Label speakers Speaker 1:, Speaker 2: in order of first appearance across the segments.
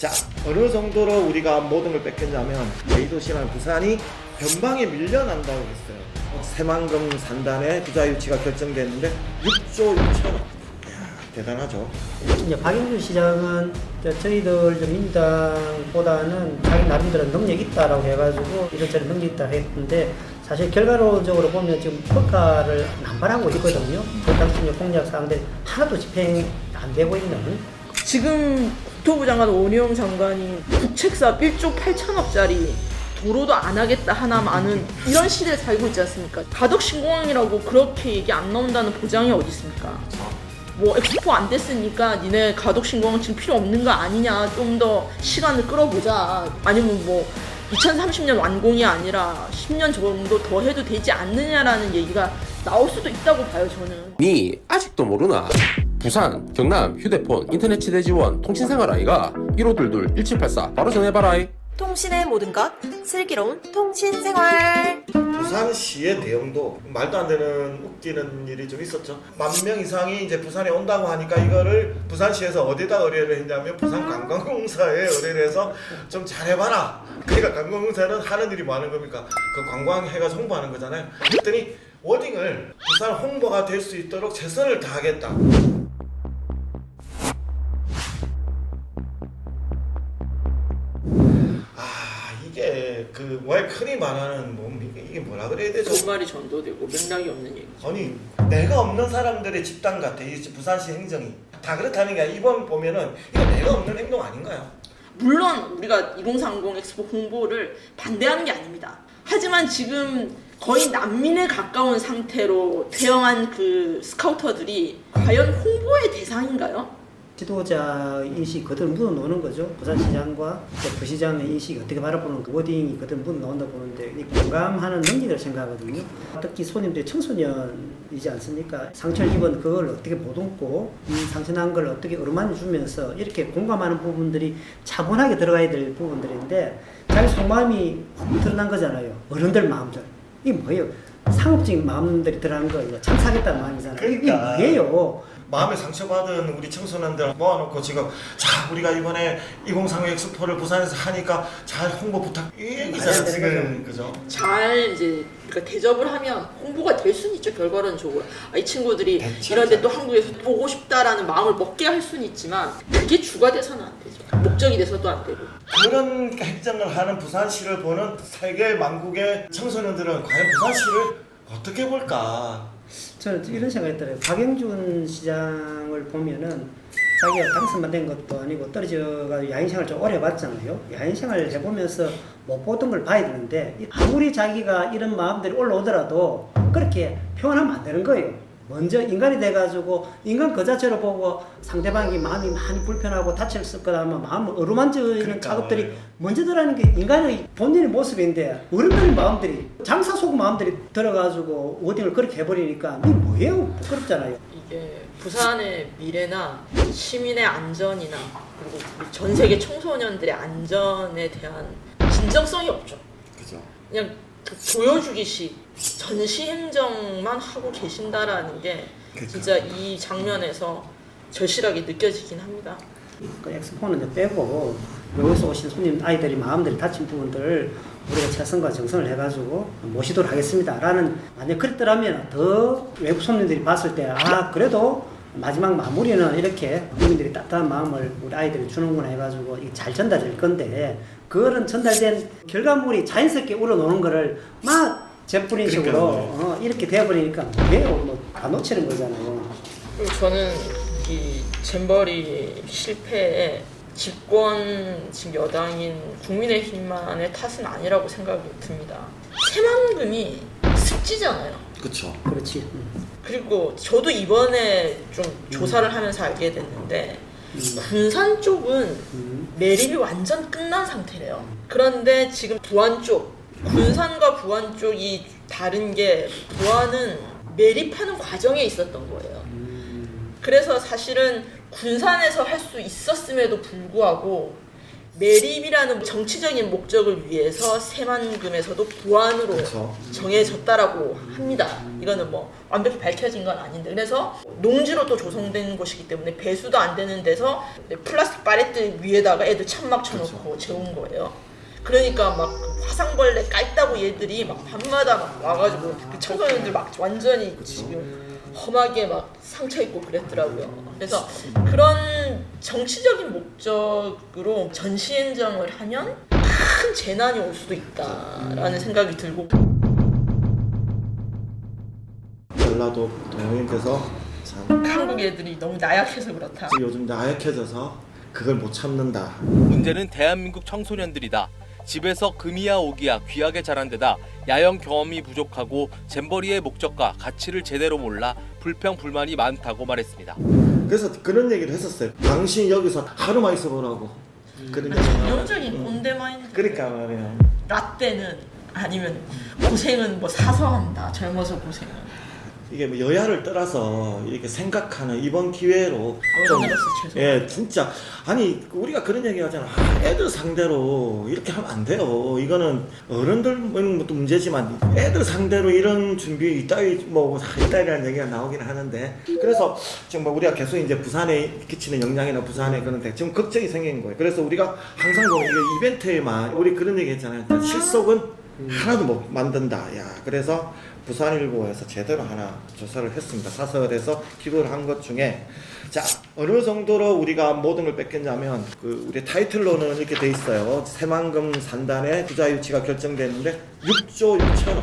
Speaker 1: 자 어느 정도로 우리가 모든 걸 뺏겼냐면 A도시랑 부산이 변방에 밀려난다고 했어요. 새만금 산단의 부자 유치가 결정됐는데 6조 6천억. 이야, 대단하죠.
Speaker 2: 이제 박영준 시장은 저 저희들 저 민주당보다는 자기 나름대로 능력 있다라고 해가지고 이런저런 능력 있다 했는데 사실 결과론적으로 보면 지금 평가를 남발하고 있거든요. 그 당시 공약 사항들이 하나도 집행 안 되고 있는
Speaker 3: 지금 국토부 장관 오니영 장관이 국책사업 1조 8천억짜리 도로도 안 하겠다 하나 많은 이런 시대에 살고 있지 않습니까? 가덕 신공항이라고 그렇게 얘기 안 나온다는 보장이 어디 있습니까? 뭐 엑스포 안 됐으니까 니네 가덕 신공항 지금 필요 없는 거 아니냐 좀 더 시간을 끌어보자 아니면 뭐 2030년 완공이 아니라 10년 정도 더 해도 되지 않느냐라는 얘기가 나올 수도 있다고 봐요 저는
Speaker 4: 니 아직도 모르나? 부산, 경남, 휴대폰, 인터넷 치대 지원, 통신생활 아이가 1522 1784 바로 전해봐라
Speaker 5: 통신의 모든 것 슬기로운 통신 생활.
Speaker 1: 부산시의 대응도 말도 안 되는 웃기는 일이 좀 있었죠. 만 명 이상이 이제 부산에 온다고 하니까 이거를 부산시에서 어디다 의뢰를 했냐면 부산 관광공사에 의뢰를 해서 좀 잘해봐라. 그러니까 관광공사는 하는 일이 많은 겁니까? 그 관광해가 홍보하는 거잖아요. 그랬더니 워딩을 부산 홍보가 될 수 있도록 최선을 다하겠다. 뭐에 흔히 말하는 뭐 이게, 뭐라 그래야 되죠?
Speaker 3: 정말이 전도되고 맥락이 없는 얘기
Speaker 1: 아니 내가 없는 사람들의 집단 같아 이 부산시 행정이 다 그렇다는 게 아니라 이번 보면은 이거 내가 없는 행동 아닌가요?
Speaker 3: 물론 우리가 2030 엑스포 홍보를 반대하는 게 아닙니다. 하지만 지금 거의 난민에 가까운 상태로 태영한 그 스카우터들이 과연 홍보의 대상인가요?
Speaker 2: 지도자 인식 그대로 묻어 놓는 거죠. 부산시장과 또 부시장의 인식이 어떻게 바라보는 그 워딩이 그대로 묻어 나온다 보는데 이 공감하는 능력을 생각하거든요. 특히 손님들이 청소년이지 않습니까? 상처를 입은 그걸 어떻게 보듬고 이 상처난 걸 어떻게 어루만져 주면서 이렇게 공감하는 부분들이 차분하게 들어가야 될 부분들인데 자기 속마음이 드러난 거잖아요. 어른들 마음들. 이게 뭐예요? 상업적인 마음들이 들어간 거예요. 참 사겠다는 마음이잖아요.
Speaker 1: 그러니까.
Speaker 2: 이게 뭐예요?
Speaker 1: 마음에 상처받은 우리 청소년들 모아놓고 지금 자 우리가 이번에 2030 엑스포를 부산에서 하니까 잘 홍보 부탁 이 얘기잖아
Speaker 2: 맞아야
Speaker 1: 지금 그죠?
Speaker 3: 잘 이제 그러니까 대접을 하면 홍보가 될 수는 있죠 결과론적으로 아, 이 친구들이
Speaker 1: 대체
Speaker 3: 이런데 또 한국에서 보고 싶다라는 마음을 먹게 할 수는 있지만 그게 주가 돼서는 안 되죠. 목적이 돼서도 안 되고.
Speaker 1: 그런 행정을 하는 부산시를 보는 세계 만국의 청소년들은 과연 부산시를 어떻게 볼까?
Speaker 2: 저는 이런 생각이 들어요. 박영준 시장을 보면은 자기가 당선만 된 것도 아니고 떨어져가 야인생활 좀 오래 봤잖아요. 야인생활을 해보면서 못 보던 걸 봐야 되는데 아무리 자기가 이런 마음들이 올라오더라도 그렇게 표현하면 안 되는 거예요. 먼저 인간이 돼가지고 인간 그 자체로 보고 상대방이 마음이 많이 불편하고 다쳤을 거라면 마음을 어루만지는
Speaker 1: 그러니까.
Speaker 2: 작업들이 먼저 들어가는 게 인간의 본인의 모습인데 어른들의 마음들이 장사 속 마음들이 들어가지고 워딩을 그렇게 해버리니까 이게 뭐예요? 부끄럽잖아요.
Speaker 3: 이게 부산의 미래나 시민의 안전이나 그리고 전 세계 청소년들의 안전에 대한 진정성이 없죠.
Speaker 1: 그죠?
Speaker 3: 그냥 그 보여주기식 전시 행정만 하고 계신다라는 게
Speaker 1: 그러니까.
Speaker 3: 진짜 이 장면에서 절실하게 느껴지긴 합니다.
Speaker 2: 그 엑스포는 이제 빼고 여기서 오신 손님 아이들이 마음들이 다친 부분들 우리가 최선과 정성을 해가지고 모시도록 하겠습니다라는 만약 그랬더라면 더 외국 손님들이 봤을 때 아 그래도 마지막 마무리는 이렇게 국민들이 따뜻한 마음을 우리 아이들이 주는구나 해가지고 이게 잘 전달될 건데 그거는 전달된 결과물이 자연스럽게 우러나오는 거를 막 제뿌린 식으로
Speaker 1: 그러니까요.
Speaker 2: 어, 이렇게 되어버리니까 왜요? 뭐다 놓치는 거잖아요.
Speaker 3: 저는 이 잼버리 실패에 집권 지금 여당인 국민의힘만의 탓은 아니라고 생각이 듭니다. 새만금이 습지잖아요.
Speaker 1: 그쵸?
Speaker 2: 그렇지. 음.
Speaker 3: 그리고 저도 이번에 좀 조사를 하면서 알게 됐는데 군산 쪽은
Speaker 2: 음.
Speaker 3: 매립이 완전 끝난 상태래요. 그런데 지금 부안 쪽, 군산과 부안 쪽이 다른 게 부안은 매립하는 과정에 있었던 거예요. 그래서 사실은 군산에서 할 수 있었음에도 불구하고 매립이라는 정치적인 목적을 위해서 새만금에서도 부안으로
Speaker 1: 그렇죠.
Speaker 3: 정해졌다라고 합니다. 이거는 뭐 완벽히 밝혀진 건 아닌데 그래서 농지로 또 조성된 곳이기 때문에 배수도 안 되는 데서 플라스틱 파레트 위에다가 애들 천막 쳐놓고 재운 거예요. 그러니까 막그 화상벌레 깔다고 얘들이 막 밤마다 막 와가지고 그 청소년들 막 완전히 지금 험하게 막 상처 입고 그랬더라고요. 그래서 그런 정치적인 목적으로 전시행정을 하면 큰 재난이 올 수도 있다라는 생각이 들고
Speaker 1: 전라도 동영님께서 참
Speaker 3: 한국 애들이 너무 나약해서 그렇다.
Speaker 1: 요즘 나약해져서 그걸 못 참는다.
Speaker 6: 문제는 대한민국 청소년들이다. 집에서 금이야 오기야 귀하게 자란 데다 야영 경험이 부족하고 잼버리의 목적과 가치를 제대로 몰라 불평 불만이 많다고 말했습니다.
Speaker 1: 그래서 그런 얘기를 했었어요. 당신 여기서 하루만 있어보라고. 그런 얘기.
Speaker 3: 전형적인 꼰대 마인드.
Speaker 1: 그러니까 말이에요.
Speaker 3: 라떼는 아니면 고생은 뭐 사서 한다. 젊어서 고생은.
Speaker 1: 이게 뭐 여야를 떠나서 이렇게 생각하는 이번 기회로 좀
Speaker 3: 죄송.
Speaker 1: 예, 진짜 아니 우리가 그런 얘기 하잖아. 아, 애들 상대로 이렇게 하면 안 돼요. 이거는 어른들은 것도 문제지만 애들 상대로 이런 준비 이따위 뭐 이따위라는 얘기가 나오긴 하는데 그래서 지금 뭐 우리가 계속 이제 부산에 끼치는 영향이나 부산에 그런 데 지금 걱정이 생긴 거예요. 그래서 우리가 항상 뭐 이거 이벤트에만 우리 그런 얘기 했잖아요. 실속은 하나도 못 만든다. 야, 그래서 부산일보에서 제대로 하나 조사를 했습니다. 사설에서 기고를 한 것 중에 자 어느 정도로 우리가 모든 걸 뺏겼냐면 그 우리 타이틀로는 이렇게 돼 있어요. 새만금 산단의 투자 유치가 결정됐는데 6조 6천억.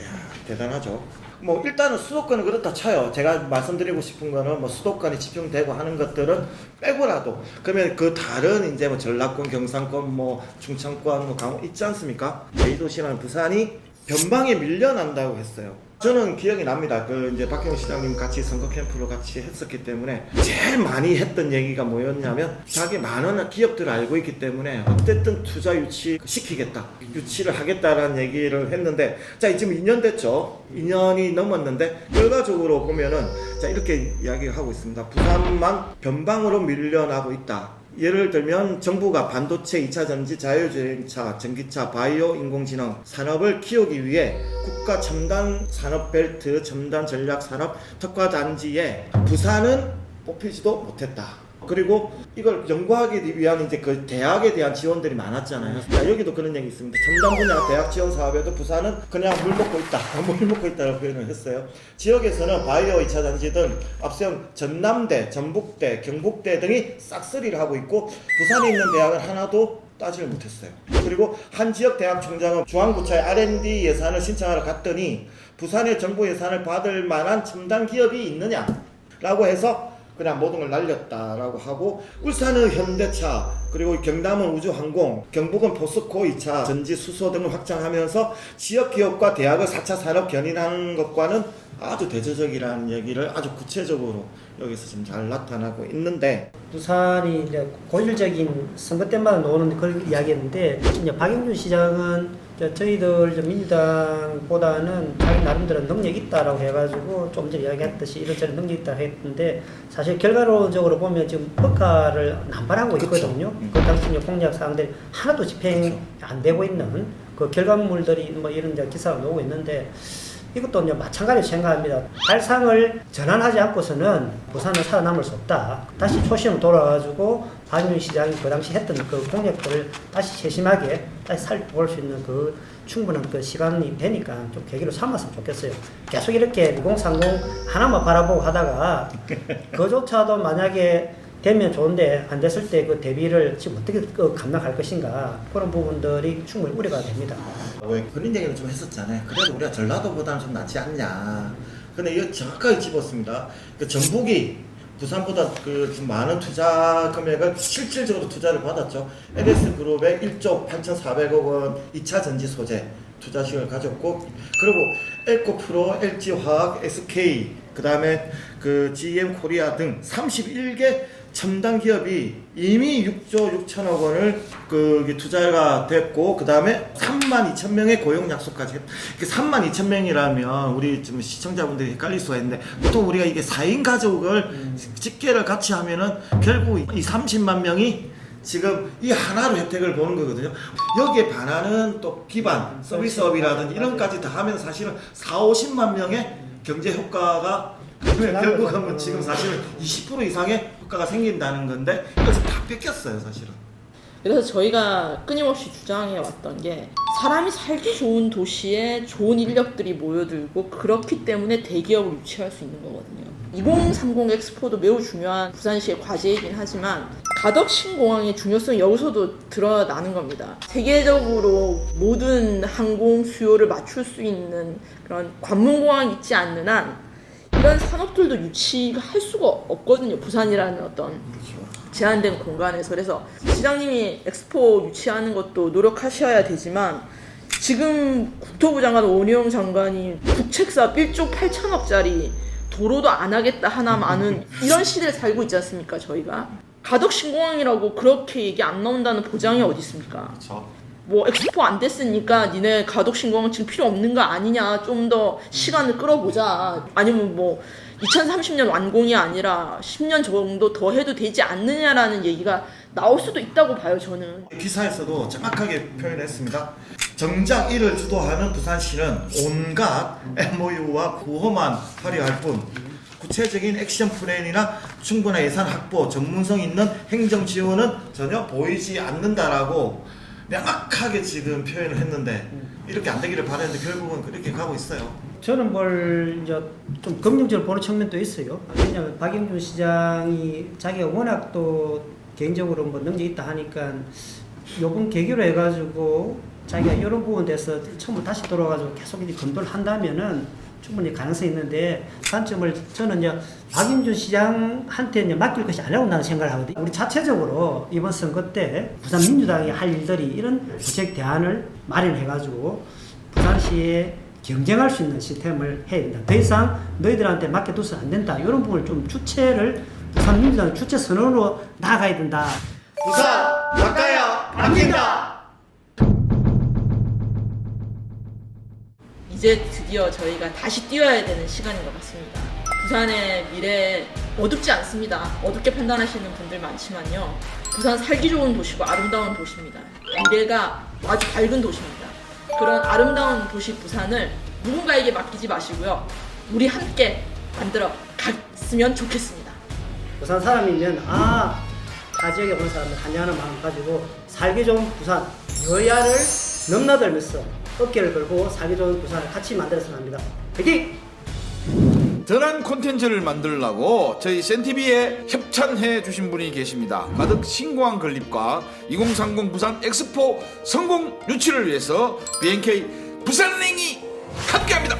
Speaker 1: 이야, 대단하죠. 뭐 일단은 수도권은 그렇다 쳐요. 제가 말씀드리고 싶은 거는 뭐 수도권이 집중되고 하는 것들은 빼고라도 그러면 그 다른 이제 뭐 전라권, 경상권, 뭐 충청권, 뭐 강원 있지 않습니까? 제2도시라는 부산이 변방에 밀려난다고 했어요. 저는 기억이 납니다. 그 이제 박경 시장님 같이 선거 캠프로 같이 했었기 때문에 제일 많이 했던 얘기가 뭐였냐면 자기 많은 기업들을 알고 있기 때문에 어쨌든 투자 유치 시키겠다. 유치를 하겠다라는 얘기를 했는데 자 지금 2년 됐죠. 2년이 넘었는데 결과적으로 보면은 자 이렇게 이야기하고 있습니다. 부산만 변방으로 밀려나고 있다. 예를 들면 정부가 반도체 2차 전지, 자율주행차, 전기차, 바이오, 인공지능 산업을 키우기 위해 국가 첨단 산업 벨트, 첨단 전략 산업 특화 단지에 부산은 뽑히지도 못했다. 그리고 이걸 연구하기 위한 이제 그 대학에 대한 지원들이 많았잖아요. 자, 여기도 그런 얘기 있습니다. 첨단 분야 대학 지원 사업에도 부산은 그냥 물 먹고 있다. 물 먹고 있다고 표현을 했어요. 지역에서는 바이오 2차 단지 등 앞서 전남대, 전북대, 경북대 등이 싹쓸이를 하고 있고 부산에 있는 대학은 하나도 따지를 못했어요. 그리고 한 지역 대학 총장은 중앙부처에 R&D 예산을 신청하러 갔더니 부산의 정부 예산을 받을 만한 첨단 기업이 있느냐? 라고 해서 그냥 모든 걸 날렸다라고 하고 울산은 현대차 그리고 경남은 우주항공 경북은 포스코 2차 전지 수소 등을 확장하면서 지역 기업과 대학을 4차 산업 견인하는 것과는 아주 대조적이라는 얘기를 아주 구체적으로 여기서 지금 잘 나타나고 있는데
Speaker 2: 부산이 이제 고질적인 선거 때마다 나오는 그런 이야기였는데 이제 박영준 시장은 저- 저희들 저 민주당보다는 자기 나름대로 능력 있다라고 해가지고 좀 전에 이야기했듯이 이런저런 능력 있다 했는데 사실 결과론적으로 보면 지금 법가를 남발하고
Speaker 1: 그쵸.
Speaker 2: 있거든요.
Speaker 1: 음.
Speaker 2: 그 당시 이제 공약 사항들이 하나도 집행
Speaker 1: 그쵸.
Speaker 2: 안 되고 있는 그 결과물들이 뭐 이런 이제 기사가 나오고 있는데 이것도 이제 마찬가지로 생각합니다. 발상을 전환하지 않고서는 부산은 살아남을 수 없다. 다시 초심으로 돌아가지고 박윤 시장이 그 당시 했던 그 공약들을 다시 세심하게 다시 살펴볼 수 있는 그 충분한 그 시간이 되니까 좀 계기로 삼았으면 좋겠어요. 계속 이렇게 2030 하나만 바라보고 하다가 그조차도 만약에 되면 좋은데 안 됐을 때 그 대비를 지금 어떻게 그 감당할 것인가 그런 부분들이 충분히 우려가 됩니다.
Speaker 1: 왜 그런 얘기를 좀 했었잖아요. 그래도 우리가 전라도보다는 좀 낫지 않냐. 근데 이거 정확하게 집었습니다. 그 전북이 부산보다 그좀 많은 투자 금액을 실질적으로 투자를 받았죠. LS 그룹에 1조 8,400억 원 2차 전지 소재 투자식을 가졌고 그리고 엘코프로, LG화학, SK 그 다음에 그 GM 코리아 등 31개 첨단 기업이 이미 6조 6천억 원을 그 투자가 됐고 그 다음에 3만 2천 명의 고용 약속까지 했. 그 3만 2천 명이라면 우리 좀 시청자분들이 헷갈릴 수가 있는데 보통 우리가 이게 4인 가족을 집계를 같이 하면은 결국 이 30만 명이 지금 이 하나로 혜택을 보는 거거든요. 여기에 반하는 또 기반 서비스업이라든지 이런 까지 다 하면 사실은 4, 50만 명의 경제 효과가 결국은 지금 사실은 20% 이상의 효과가 생긴다는 건데 이것을 다 뺏겼어요, 사실은.
Speaker 3: 그래서 저희가 끊임없이 주장해 왔던 게 사람이 살기 좋은 도시에 좋은 인력들이 모여들고 그렇기 때문에 대기업을 유치할 수 있는 거거든요. 2030 엑스포도 매우 중요한 부산시의 과제이긴 하지만 가덕 신공항의 중요성이 여기서도 드러나는 겁니다. 세계적으로 모든 항공 수요를 맞출 수 있는 그런 관문공항이 있지 않는 한 이런 산업들도 유치가 할 수가 없거든요. 부산이라는 어떤 제한된 공간에서 그래서 시장님이 엑스포 유치하는 것도 노력하셔야 되지만 지금 국토부 장관 오니영 장관이 국책사 1조 8천억짜리 도로도 안 하겠다 하나만은 이런 시대를 살고 있지 않습니까 저희가 가덕 신공항이라고 그렇게 얘기 안 나온다는 보장이 어디 있습니까?
Speaker 1: 그렇죠.
Speaker 3: 뭐 엑스포 안 됐으니까 니네 가덕 신공항 지금 필요 없는 거 아니냐 좀 더 시간을 끌어보자 아니면 뭐 2030년 완공이 아니라 10년 정도 더 해도 되지 않느냐라는 얘기가 나올 수도 있다고 봐요 저는
Speaker 1: 기사에서도 정확하게 표현했습니다. 정작 이를 주도하는 부산시는 온갖 MOU와 구호만 발휘할 뿐 구체적인 액션 플랜이나 충분한 예산 확보, 전문성 있는 행정 지원은 전혀 보이지 않는다라고 명확하게 지금 표현을 했는데 이렇게 안 되기를 바랬는데 결국은 그렇게 가고 있어요.
Speaker 2: 저는 뭘 이제 좀 긍정적으로 보는 측면도 있어요. 왜냐하면 박영준 시장이 자기가 워낙 또 개인적으로 뭐 능력이 있다 하니까 요번 계기로 해가지고 자기가 이런 부분에 대해서 처음부터 다시 돌아가지고 계속 이제 검토를 한다면은 충분히 가능성이 있는데 단점을 저는 이제 박영준 시장한테 이제 맡길 것이 아니라고 나는 생각을 하거든요. 우리 자체적으로 이번 선거 때 부산 민주당이 할 일들이 이런 정책 대안을 마련해가지고 부산시에 경쟁할 수 있는 시스템을 해야 된다. 더 이상 너희들한테 맡겨둬서는 안 된다. 이런 부분을 좀 주체를 부산 민주당 주체 선언으로 나아가야 된다.
Speaker 1: 부산 바꿔야 바뀐다.
Speaker 3: 이제 드디어 저희가 다시 뛰어야 되는 시간인 것 같습니다 부산의 미래 어둡지 않습니다 어둡게 판단하시는 분들 많지만요 부산 살기 좋은 도시고 아름다운 도시입니다 미래가 아주 밝은 도시입니다 그런 아름다운 도시 부산을 누군가에게 맡기지 마시고요 우리 함께 만들어 갔으면 좋겠습니다
Speaker 2: 부산 사람이면 아, 타 지역에 오는 사람들 한여하는 마음 가지고 살기 좋은 부산 여야를 넘나들면서 어깨를 걸고 살기 좋은 부산을 같이 만들었으면 합니다. 화이팅!
Speaker 7: 전한 콘텐츠를 만들려고 저희 센티비에 협찬해 주신 분이 계십니다. 가덕 신공항 건립과 2030 부산 엑스포 성공 유치를 위해서 BNK 부산행이 함께합니다.